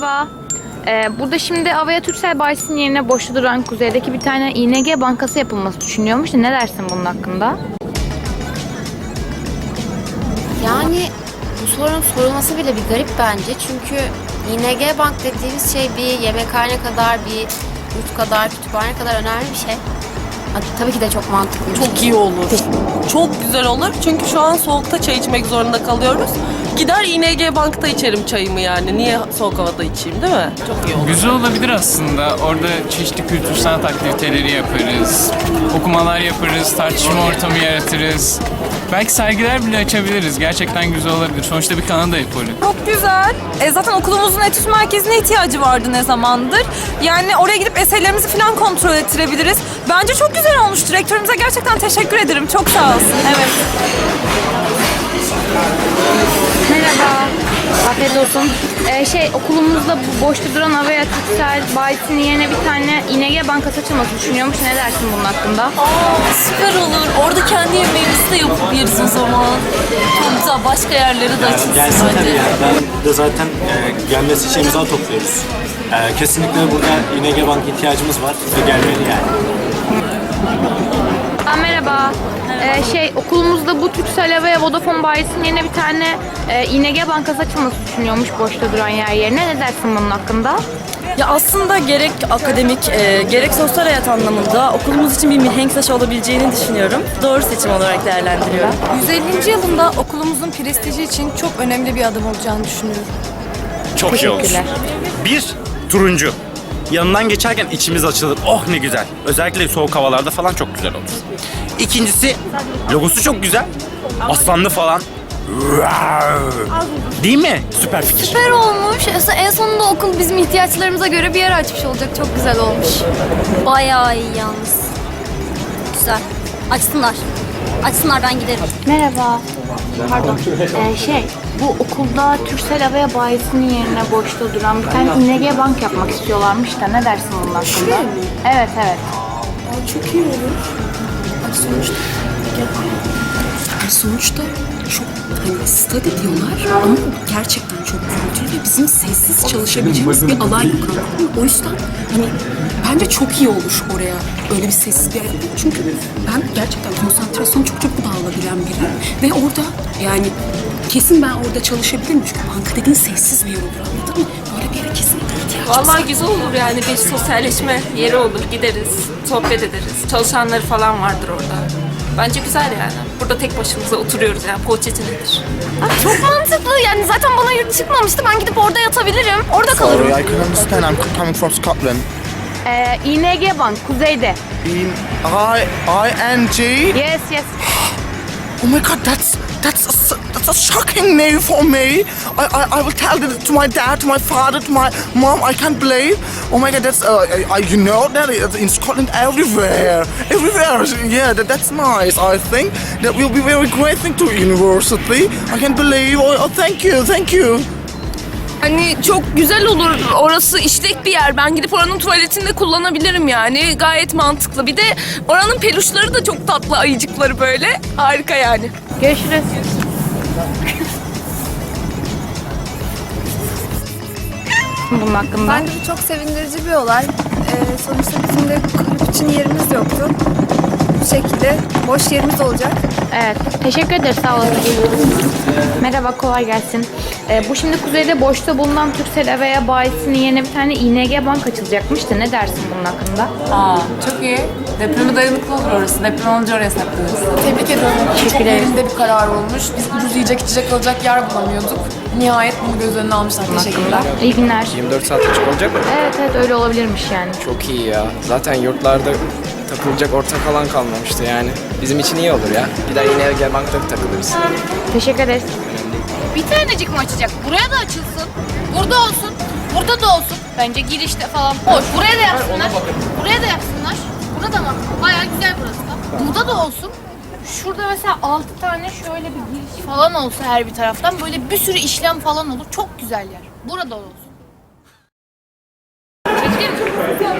Merhaba. Ee, burada şimdi Avaya Türksel Bayisi'nin yerine boşta kuzeydeki bir tane ING bankası yapılması düşünüyormuş. Ne dersin bunun hakkında? Yani bu sorunun sorulması bile bir garip bence. Çünkü ING Bank dediğimiz şey bir yemekhane kadar, bir yurt kadar, kütüphane kadar önemli bir şey. Tabii ki de çok mantıklı. bir Çok şey. iyi olur. Çok güzel olur. Çünkü şu an soğukta çay içmek zorunda kalıyoruz. Gider ING Bank'ta içerim çayımı yani. Niye soğuk havada içeyim değil mi? Çok iyi olur. Güzel olabilir aslında. Orada çeşitli kültür sanat aktiviteleri yaparız. Okumalar yaparız, tartışma ortamı yaratırız. Belki sergiler bile açabiliriz. Gerçekten güzel olabilir. Sonuçta bir Kanada ekolü. Çok güzel. E, zaten okulumuzun etüt merkezine ihtiyacı vardı ne zamandır. Yani oraya gidip eserlerimizi falan kontrol ettirebiliriz. Bence çok güzel olmuş. Direktörümüze gerçekten teşekkür ederim. Çok sağ olsun. Evet. Afiyet olsun. Ee, şey okulumuzda bu boşta duran Avaya Türksel Bayisi'nin yerine bir tane ING bankası açılması düşünüyormuş. Ne dersin bunun hakkında? Aa, süper olur. Orada kendi yemeğimizi de yapıp yeriz o zaman. Çok güzel. Başka yerleri de açılsın Gelsin tabii bence. yani. Ben de zaten e, gelmesi için imza topluyoruz. E, kesinlikle burada İNG Bank ihtiyacımız var ve gelmeli yani. Ee, şey okulumuzda bu Türksel Hava Vodafone Bayisi'nin yerine bir tane e, ING bankası açılması düşünüyormuş boşta duran yer yerine. Ne dersin bunun hakkında? Ya aslında gerek akademik, e, gerek sosyal hayat anlamında okulumuz için bir mihenk taşı olabileceğini düşünüyorum. Doğru seçim olarak değerlendiriyorum. 150. yılında okulumuzun prestiji için çok önemli bir adım olacağını düşünüyorum. Çok iyi olur. Teşekkürler. Bir, turuncu. Yanından geçerken içimiz açılır. Oh ne güzel. Özellikle soğuk havalarda falan çok güzel olur. İkincisi, logosu çok güzel. Aslanlı falan. Değil mi? Süper fikir. Süper olmuş. En sonunda okul bizim ihtiyaçlarımıza göre bir yer açmış olacak. Çok güzel olmuş. Bayağı iyi yalnız. Güzel. Açsınlar. Açsınlar ben giderim. Merhaba. Pardon. Ee, şey, bu okulda Türksel Hava Bayisi'nin yerine boşta duran bir tane ING bank yapmak istiyorlarmış da ne dersin bunun hakkında? Evet, evet. çok iyi olur. Bak sonuçta sonuçta çok hani study diyorlar ama gerçekten çok gürültülü ve bizim sessiz çalışabileceğimiz bir alan yok? O yüzden hani bence çok iyi olur oraya öyle bir sessiz bir yer. Çünkü ben gerçekten konsantrasyon çok çok dağılabilen biriyim ve orada yani kesin ben orada çalışabilirim çünkü banka dediğin sessiz bir yer olur anladın mı? Böyle bir yere kesinlikle ihtiyacımız var. Vallahi güzel olur yani bir sosyalleşme yeri olur. Gideriz, sohbet ederiz. Çalışanları falan vardır orada. Bence güzel yani. Burada tek başımıza oturuyoruz yani poğaçacı nedir? Çok mantıklı. Yani zaten bana yurt çıkmamıştı. Ben gidip orada yatabilirim. Orada kalırım. I can understand. I'm coming from Scotland. Ee, ING bank, kuzeyde. In I I N G. Yes, yes. Oh my god, that's that's a, that's a shocking name for me. I, I, I will tell it to my dad, to my father, to my mom. I can't believe. Oh my god, that's uh, I, you know that in Scotland everywhere, everywhere. Yeah, that, that's nice. I think that will be very great thing to university. I can't believe. Oh, oh thank you, thank you. Hani çok güzel olur. Orası işlek bir yer. Ben gidip oranın tuvaletinde kullanabilirim yani. Gayet mantıklı. Bir de oranın peluşları da çok tatlı ayıcıkları böyle. Harika yani. Görüşürüz. bunun hakkında. Bence bu çok sevindirici bir olay. Ee, sonuçta bizim de kulüp için yerimiz yoktu. Şekilde boş yerimiz olacak. Evet, teşekkür ederiz, sağ olun. Merhaba, kolay gelsin. Ee, bu şimdi kuzeyde boşta bulunan Türksel Avaya bayisinin yerine bir tane ING bank açılacakmış da ne dersin bunun hakkında? Aa, çok iyi. Depreme dayanıklı olur orası. Deprem olunca oraya saklarız. Tebrik ediyorum. Çok yerinde bir karar olmuş. Biz ucuz yiyecek içecek alacak yer bulamıyorduk. Nihayet bunu göz önüne almışlar. Teşekkürler. İyi günler. 24 saat açık olacak mı? Evet, evet öyle olabilirmiş yani. Çok iyi ya. Zaten yurtlarda takılacak ortak alan kalmamıştı yani. Bizim için iyi olur ya. Gider yine Ergen Bank'ta takılırız. Teşekkür ederiz. Bir tanecik mi açacak? Buraya da açılsın. Burada olsun. Burada da olsun. Bence girişte falan. Boş. Buraya da yapsınlar. Buraya da yapsınlar. Burada mı? Bayağı güzel burası da. Burada da olsun. Şurada mesela altı tane şöyle bir giriş falan olsa her bir taraftan böyle bir sürü işlem falan olur. Çok güzel yer. Burada olsun. Çocuklar